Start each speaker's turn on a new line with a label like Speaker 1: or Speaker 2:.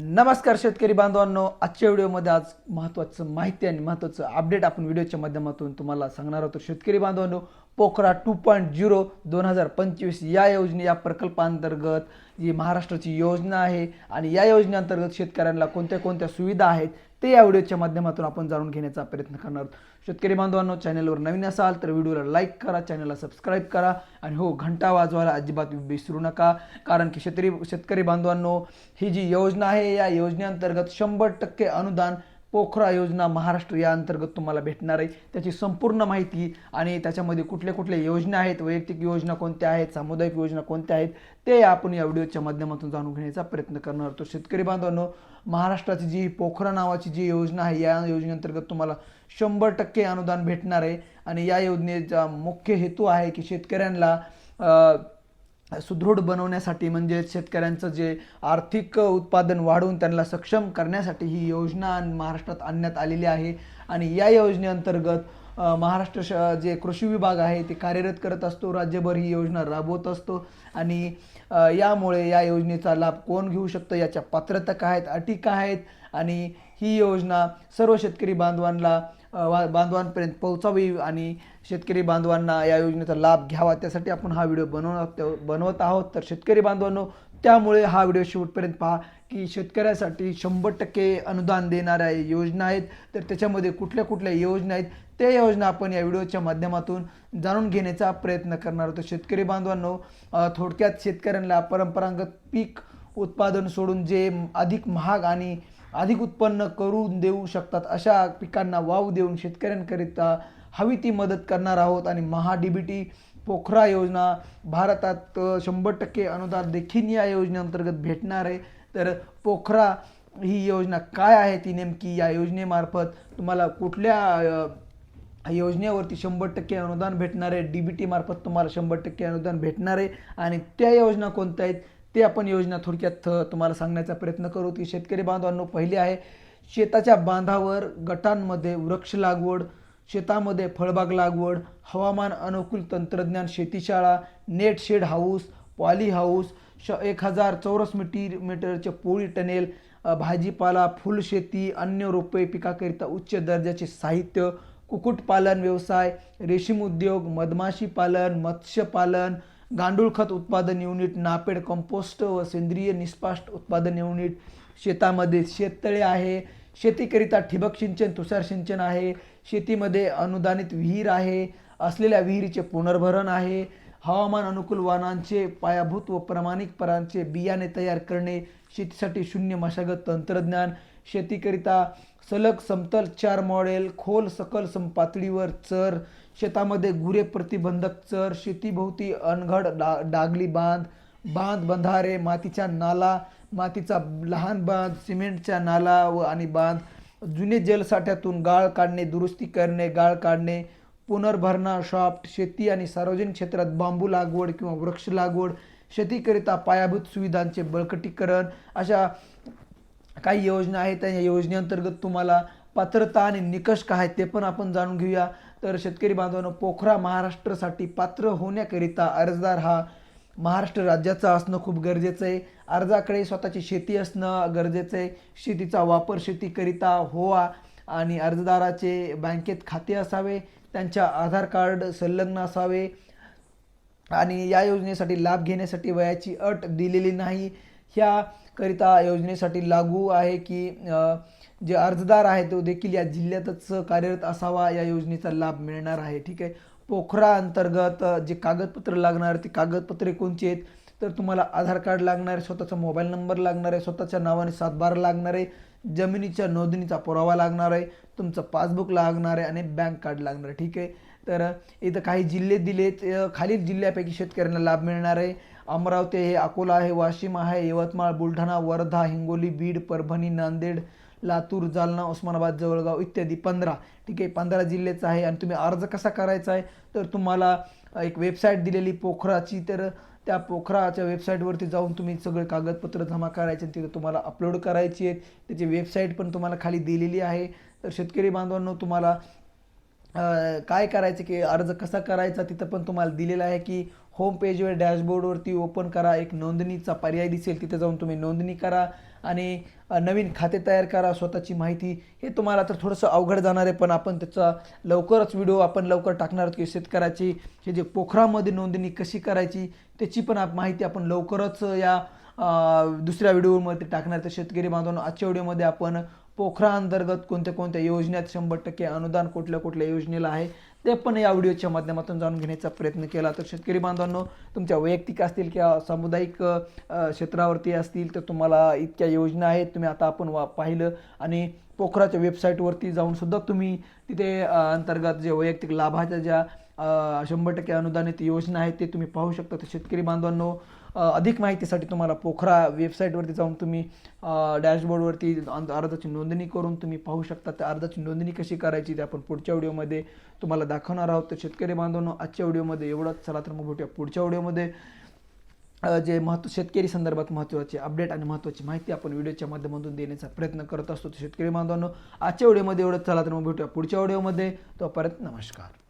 Speaker 1: नमस्कार शेतकरी बांधवांनो आजच्या व्हिडिओमध्ये आज महत्त्वाचं माहिती आणि महत्त्वाचं अपडेट आपण व्हिडिओच्या माध्यमातून तुम्हाला सांगणार आहोत. शेतकरी बांधवांनो पोखरा टू पॉईंट झिरो दोन हजार पंचवीस या योजने या प्रकल्पांतर्गत जी महाराष्ट्राची योजना आहे आणि या योजनेअंतर्गत शेतकऱ्यांना कोणत्या कोणत्या सुविधा आहेत ते या व्हिडिओच्या माध्यमातून आपण जाणून घेण्याचा प्रयत्न करणार आहोत. शेतकरी बांधवांनो चॅनलवर नवीन असाल तर व्हिडिओला लाईक करा चॅनलला सबस्क्राईब करा आणि हो घंटा वाजवायला अजिबात विसरू नका. कारण की शेतकरी शेतकरी बांधवांनो ही जी योजना आहे या योजनेअंतर्गत शंभर टक्के अनुदान पोखरा योजना महाराष्ट्र या अंतर्गत तुम्हाला भेटणार आहे. त्याची संपूर्ण माहिती आणि त्याच्यामध्ये कुठल्या कुठल्या योजना आहेत वैयक्तिक योजना कोणत्या आहेत सामुदायिक योजना कोणत्या आहेत ते आपण या व्हिडिओच्या माध्यमातून जाणून घेण्याचा प्रयत्न करणार आहोत. शेतकरी बांधवांनो महाराष्ट्राची जी पोखरा नावाची जी योजना आहे या योजनेअंतर्गत तुम्हाला शंभर टक्के अनुदान भेटणार आहे. आणि या योजनेचा मुख्य हेतू आहे की शेतकऱ्यांना सुदृढ बनवण्यासाठी म्हणजे शेतकऱ्यांचं जे आर्थिक उत्पादन वाढवून त्यांना सक्षम करण्यासाठी ही योजना महाराष्ट्रात आणण्यात आलेली आहे. आणि या योजनेअंतर्गत महाराष्ट्र श जे कृषी विभाग आहे ते कार्यरत करत असतो. राज्यभर ही योजना राबवत असतो. आणि यामुळे या योजनेचा लाभ कोण घेऊ शकतं याच्या पात्रता काय आहेत अटी काय आहेत? आणि ही योजना सर्व शेतकरी बांधवांना वा- बांधवांपर्यंत पोहोचावी आणि शेतकरी बांधवांना या योजनेचा लाभ घ्यावा. त्यासाठी आपण हा व्हिडिओ बनवत बनवत आहोत. तर शेतकरी बांधवांनो त्यामुळे हा व्हिडिओ शेवटपर्यंत पहा की शेतकऱ्यासाठी शंभर टक्के अनुदान देणाऱ्या योजना आहेत. तर त्याच्यामध्ये कुठल्या कुठल्या योजना आहेत त्या योजना आपण या व्हिडिओच्या माध्यमातून जाणून घेण्याचा प्रयत्न करणार आहोत. शेतकरी बांधवांनो थोडक्यात शेतकऱ्यांना परंपरागत पीक उत्पादन सोडून जे अधिक महाग आणि अधिक उत्पन्न करून देऊ शकतात अशा पिकांना वाव देऊन शेतकऱ्यांकरिता हवी ती मदत करणार आहोत. आणि महा डी बी टी पोखरा योजना भारतात शंभर टक्के अनुदान देखील या योजनेअंतर्गत भेटणार आहे. तर पोखरा ही योजना काय आहे? ती नेमकी या योजनेमार्फत तुम्हाला कुठल्या योजनेवरती शंभर टक्के अनुदान भेटणार आहे? डी बी टी मार्फत तुम्हाला शंभर टक्के अनुदान भेटणार आहे. आणि त्या योजना कोणत्या आहेत? ते आपण योजना थोडक्यात तुम्हाला सांगण्याचा प्रयत्न करू. की शेतकरी बांधवांनो पहिली आहे शेताच्या बांधावर गटांमध्ये वृक्ष लागवड शेतामध्ये फळबाग लागवड हवामान अनुकूल तंत्रज्ञान शेतीशाळा net shade house poly house श एक हजार चौरस मीटर मीटरचे पोळी टनेल भाजीपाला फुलशेती अन्य रोपे पिकाकरिता उच्च दर्जाचे साहित्य कुक्कुटपालन व्यवसाय रेशीम उद्योग मधमाशी पालन मत्स्यपालन गांडूळ खत उत्पादन युनिट नापेड कंपोस्ट व सेंद्रिय निष्पाष्ट उत्पादन युनिट. शेतामध्ये शेततळे आहे. शेतीकरिता ठिबक सिंचन तुषार सिंचन आहे. शेतीमध्ये अनुदानित विहीर आहे असलेल्या विहिरीचे पुनर्भरण आहे. हवामान अनुकूल वाहनांचे पायाभूत व प्रमाणिकपणांचे बियाणे तयार करणे शेतीसाठी शून्य मशागत तंत्रज्ञान शेतीकरिता सलग समतल चार मॉडेल खोल सकल समपातळीवर चर शेतामध्ये गुरे प्रतिबंधक चर शेतीभोवती अनघड डा डागली बांध बांध बंधारे मातीचा नाला मातीचा लहान बांध सिमेंटचा नाला व आणि बांध जुने जलसाठ्यातून गाळ काढणे दुरुस्ती करणे गाळ काढणे पुनर्भरणा शॉफ्ट शेती आणि सार्वजनिक क्षेत्रात बांबू लागवड किंवा वृक्ष लागवड शेतीकरिता पायाभूत सुविधांचे बळकटीकरण अशा काही योजना आहेत त्या योजनेअंतर्गत तुम्हाला पात्रता आणि निकष काय आहेत ते पण आपण जाणून घेऊया. तर शेतकरी बांधवांनो पोखरा महाराष्ट्रासाठी पात्र होण्याकरिता अर्जदार हा महाराष्ट्र राज्याचा असणं खूप गरजेचं आहे. अर्जाकडे स्वतःची शेती असणं गरजेचं आहे. शेतीचा वापर शेतीकरिता होवा आणि अर्जदाराचे बँकेत खाते असावे त्यांच्या आधार कार्ड संलग्न असावे आणि या योजनेसाठी लाभ घेण्यासाठी वयाची अट दिलेली नाही. ह्याकरिता योजनेसाठी लागू आहे की जे अर्जदार आहे तो देखील या जिल्ह्यातच कार्यरत असावा या योजनेचा लाभ मिळणार आहे. ठीक आहे. पोखरा अंतर्गत जे कागदपत्र लागणार ते कागदपत्रे कोणची आहेत? तर तुम्हाला आधार कार्ड लागणार आहे स्वतःचा मोबाईल नंबर लागणार आहे स्वतःच्या नावाने सातबार लागणार आहे जमिनीच्या नोंदणीचा पुरावा लागणार आहे तुमचं पासबुक लागणार आहे आणि बँक कार्ड लागणार आहे ठीक आहे? तर इथं काही जिल्हे दिलेत खालील जिल्ह्यापैकी शेतकऱ्यांना लाभ मिळणार आहे. अमरावती आहे अकोला आहे वाशिम आहे यवतमाळ बुलढाणा वर्धा हिंगोली बीड परभणी नांदेड लातूर जालना उस्मानाबाद जवळगाव इत्यादी पंधरा ठीक आहे? पंधरा जिल्ह्याचा आहे आणि तुम्ही अर्ज कसा करायचा आहे? तर तुम्हाला एक वेबसाईट दिलेली पोखराची तर त्या पोखराच्या वेबसाईटवरती जाऊन तुम्ही सगळे कागदपत्र जमा करायचे तिथे तुम्हाला अपलोड करायची आहेत. त्याची वेबसाईट पण तुम्हाला खाली दिलेली आहे. तर शेतकरी बांधवांनो तुम्हाला काय करायचं की अर्ज कसा करायचा तिथं पण तुम्हाला दिलेलं आहे की होम पेजवर डॅशबोर्डवरती ओपन करा. एक नोंदणीचा पर्याय दिसेल तिथे जाऊन तुम्ही नोंदणी करा आणि नवीन खाते तयार करा स्वतःची माहिती. हे तुम्हाला तर थोडंसं अवघड जाणार आहे पण आपण त्याचा लवकरच व्हिडिओ आपण लवकर टाकणार आहोत की शेतकऱ्याची हे जे पोखरामध्ये नोंदणी कशी करायची त्याची पण आप- माहिती आपण लवकरच या दुसऱ्या व्हिडिओमध्ये टाकणार. तर शेतकरी बांधवांनो आजच्या व्हिडिओमध्ये आपण पोखरा अंतर्गत कोणत्या कोणत्या योजनेत शंभर टक्के अनुदान कुठल्या कुठल्या योजनेला आहे ते पण या व्हिडिओच्या माध्यमातून जाणून घेण्याचा प्रयत्न केला. तर शेतकरी बांधवांनो तुमच्या वैयक्तिक असतील किंवा सामुदायिक क्षेत्रावरती असतील तर तुम्हाला इतक्या योजना आहेत. तुम्ही आता आपण वा पाहिलं. आणि पोखराच्या वेबसाईटवरती जाऊन सुद्धा तुम्ही तिथे अंतर्गत जे वैयक्तिक लाभाच्या ज्या शंभर टक्के अनुदानित योजना आहेत ते तुम्ही पाहू शकता. तर शेतकरी बांधवांनो अधिक माहितीसाठी तुम्हाला पोखरा वेबसाईटवरती जाऊन तुम्ही डॅशबोर्डवरती अर्जाची नोंदणी करून तुम्ही पाहू शकता. त्या अर्जाची नोंदणी कशी करायची ते आपण पुढच्या व्हिडिओमध्ये तुम्हाला दाखवणार आहोत. तर शेतकरी बांधवांनो आजच्या व्हिडिओमध्ये एवढंच. चला तर मग भेटूया पुढच्या व्हिडिओमध्ये. जे महत्त्व शेतकरी संदर्भात महत्त्वाचे अपडेट आणि महत्त्वाची माहिती आपण व्हिडिओच्या माध्यमातून देण्याचा प्रयत्न करत असतो. तर शेतकरी बांधवांनो आजच्या व्हिडिओमध्ये एवढंच. चला तर मग भेटूया पुढच्या व्हिडिओमध्ये. तोपर्यंत नमस्कार.